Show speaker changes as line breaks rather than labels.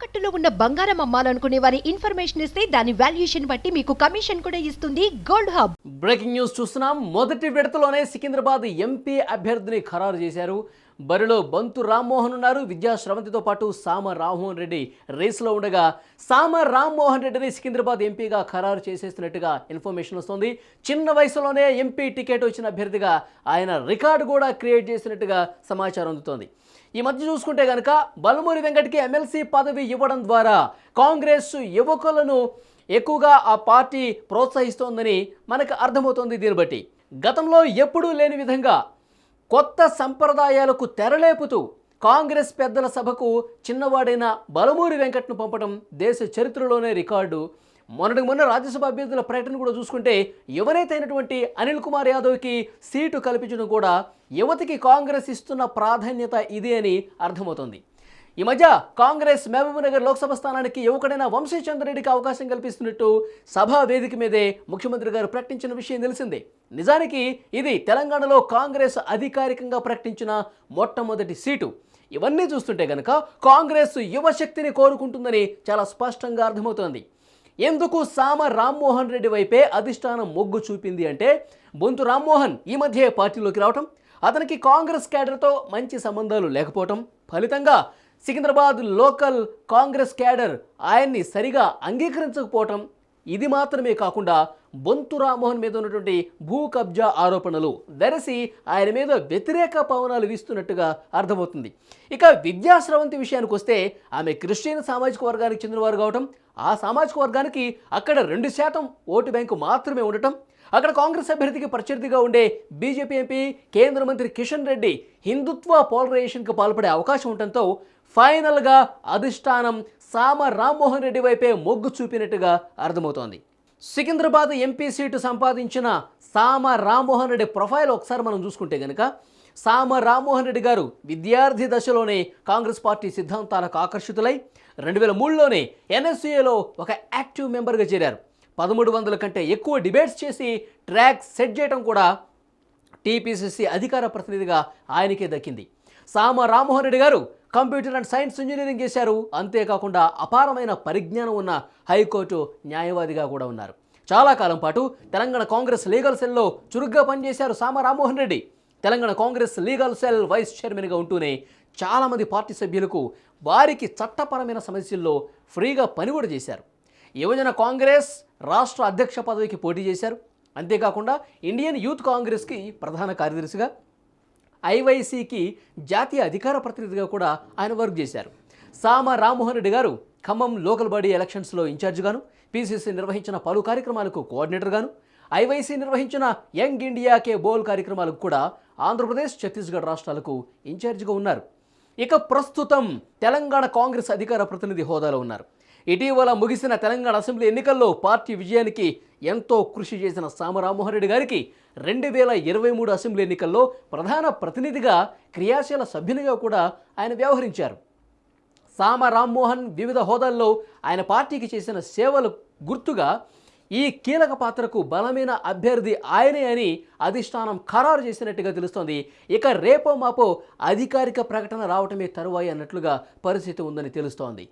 తాకట్టులో ఉన్న బంగారం అమ్మాలనుకునే వారి ఇన్ఫర్మేషన్ ఇస్తే దాని వాల్యుయేషన్ బట్టి మీకు కమిషన్ కూడా ఇస్తుంది గోల్డ్ హబ్.
బ్రేకింగ్ న్యూస్ చూస్తున్నాం. మొదటి విడతలోనే సికింద్రాబాద్ ఎంపీ అభ్యర్థిని ఖరారు చేశారు. బరిలో బంతు రామ్మోహన్ ఉన్నారు. విద్యా శ్రవంతితో పాటు సామ రామ్మోహన్ రెడ్డి రేసులో ఉండగా సామ రామ్మోహన్ రెడ్డిని సికింద్రాబాద్ ఎంపీగా ఖరారు చేసేస్తున్నట్టుగా ఇన్ఫర్మేషన్ వస్తుంది. చిన్న వయసులోనే ఎంపీ టికెట్ వచ్చిన అభ్యర్థిగా ఆయన రికార్డు కూడా క్రియేట్ చేసినట్టుగా సమాచారం అందుతోంది. ఈ మధ్య చూసుకుంటే కనుక బలమూరి వెంకట్కి ఎమ్మెల్సీ పదవి ఇవ్వడం ద్వారా కాంగ్రెస్ యువకులను ఎక్కువగా ఆ పార్టీ ప్రోత్సహిస్తోందని మనకు అర్థమవుతోంది దీన్ని బట్టి. గతంలో ఎప్పుడూ లేని విధంగా కొత్త సంప్రదాయాలకు తెరలేపుతూ కాంగ్రెస్ పెద్దల సభకు చిన్నవాడైన బలమూరి వెంకట్ను పంపడం దేశ చరిత్రలోనే రికార్డు. మొన్నటి మొన్న రాజ్యసభ అభ్యర్థుల ప్రకటన కూడా చూసుకుంటే యువనేత అయినటువంటి అనిల్ కుమార్ యాదవ్కి సీటు కల్పించడం కూడా యువతికి కాంగ్రెస్ ఇస్తున్న ప్రాధాన్యత ఇది అని అర్థమవుతోంది. ఈ మధ్య కాంగ్రెస్ మహబూబ్నగర్ లోక్సభ స్థానానికి యువకుడైన వంశీచంద్రరెడ్డికి అవకాశం కల్పిస్తున్నట్టు సభా వేదిక మీదే ముఖ్యమంత్రి గారు ప్రకటించిన విషయం తెలిసిందే. నిజానికి ఇది తెలంగాణలో కాంగ్రెస్ అధికారికంగా ప్రకటించిన మొట్టమొదటి సీటు. ఇవన్నీ చూస్తుంటే కనుక కాంగ్రెస్ యువశక్తిని కోరుకుంటుందని చాలా స్పష్టంగా అర్థమవుతోంది. ఎందుకు సామ రామ్మోహన్ రెడ్డి వైపే అధిష్టానం మొగ్గు చూపింది అంటే బొంతు రామ్మోహన్ ఈ మధ్య పార్టీలోకి రావటం అతనికి కాంగ్రెస్ క్యాడర్తో మంచి సంబంధాలు లేకపోవటం ఫలితంగా సికింద్రాబాద్ లోకల్ కాంగ్రెస్ క్యాడర్ ఆయన్ని సరిగా అంగీకరించకపోవటం ఇది మాత్రమే కాకుండా బొంతు రామ్మోహన్ మీద ఉన్నటువంటి భూ కబ్జా ఆరోపణలు వెరసి ఆయన మీద వ్యతిరేక పవనాలు వీస్తున్నట్టుగా అర్థమవుతుంది. ఇక విద్యాశ్రవంతి విషయానికి వస్తే ఆమె క్రిస్టియన్ సామాజిక వర్గానికి చెందినవారు కావటం ఆ సామాజిక వర్గానికి అక్కడ రెండు శాతం ఓటు బ్యాంకు మాత్రమే ఉండటం అక్కడ కాంగ్రెస్ అభ్యర్థికి ప్రత్యర్థిగా ఉండే బీజేపీ ఎంపీ కేంద్ర మంత్రి కిషన్ రెడ్డి హిందుత్వ పోలరైజేషన్కి పాల్పడే అవకాశం ఉండటంతో ఫైనల్గా అధిష్టానం సామ రామ్మోహన్ రెడ్డి వైపే మొగ్గు చూపినట్టుగా అర్థమవుతోంది. సికింద్రాబాద్ ఎంపీ సీటు సంపాదించిన సామ రామ్మోహన్ రెడ్డి ప్రొఫైల్ ఒకసారి మనం చూసుకుంటే కనుక సామ రామ్మోహన్ రెడ్డి గారు విద్యార్థి దశలోనే కాంగ్రెస్ పార్టీ సిద్ధాంతాలకు ఆకర్షితులై రెండు వేల మూడులోనే ఎన్ఎస్సీఏలో ఒక యాక్టివ్ మెంబర్గా చేరారు. పదమూడు వందల కంటే ఎక్కువ డిబేట్స్ చేసి ట్రాక్ సెట్ చేయడం కూడా టీపీసీసీ అధికార ప్రతినిధిగా ఆయనకే దక్కింది. సామ రామ్మోహన్ రెడ్డి గారు కంప్యూటర్ అండ్ సైన్స్ ఇంజనీరింగ్ చేశారు. అంతేకాకుండా అపారమైన పరిజ్ఞానం ఉన్న హైకోర్టు న్యాయవాదిగా కూడా ఉన్నారు. చాలా కాలం పాటు తెలంగాణ కాంగ్రెస్ లీగల్ సెల్లో చురుగ్గా పనిచేశారు Sama Rammohan Reddy. Telangana Congress legal cell vice చైర్మన్గా ఉంటూనే చాలామంది పార్టీ సభ్యులకు వారికి చట్టపరమైన సమస్యల్లో ఫ్రీగా పని కూడా చేశారు. యువజన కాంగ్రెస్ రాష్ట్ర అధ్యక్ష పదవికి పోటీ చేశారు. అంతేకాకుండా ఇండియన్ యూత్ కాంగ్రెస్కి ప్రధాన కార్యదర్శిగా ఐవైసీకి జాతీయ అధికార ప్రతినిధిగా కూడా ఆయన వర్క్ చేశారు. సామ రామ్మోహన్ రెడ్డి గారు ఖమ్మం లోకల్ బాడీ ఎలక్షన్స్లో ఇన్ఛార్జిగాను పీసీసీ నిర్వహించిన పలు కార్యక్రమాలకు కోఆర్డినేటర్గాను ఐవైసీ నిర్వహించిన యంగ్ ఇండియా కే బోల్ కార్యక్రమాలకు కూడా ఆంధ్రప్రదేశ్ ఛత్తీస్గఢ్ రాష్ట్రాలకు ఇన్ఛార్జిగా ఉన్నారు. ఇక ప్రస్తుతం తెలంగాణ కాంగ్రెస్ అధికార ప్రతినిధి హోదాలో ఉన్నారు. ఇటీవల ముగిసిన తెలంగాణ అసెంబ్లీ ఎన్నికల్లో పార్టీ విజయానికి ఎంతో కృషి చేసిన సామరామోహన్ రెడ్డి గారికి రెండు వేల ఇరవై మూడు అసెంబ్లీ ఎన్నికల్లో ప్రధాన ప్రతినిధిగా క్రియాశీల సభ్యునిగా కూడా ఆయన వ్యవహరించారు. సామ రామ్మోహన్ వివిధ హోదాల్లో ఆయన పార్టీకి చేసిన సేవలు గుర్తుగా ఈ కీలక పాత్రకు బలమైన అభ్యర్థి ఆయనే అని అధిష్టానం ఖరారు చేసినట్టుగా తెలుస్తోంది. ఇక రేపో మాపో అధికారిక ప్రకటన రావటమే తరువాయి అన్నట్లుగా పరిస్థితి ఉందని తెలుస్తోంది.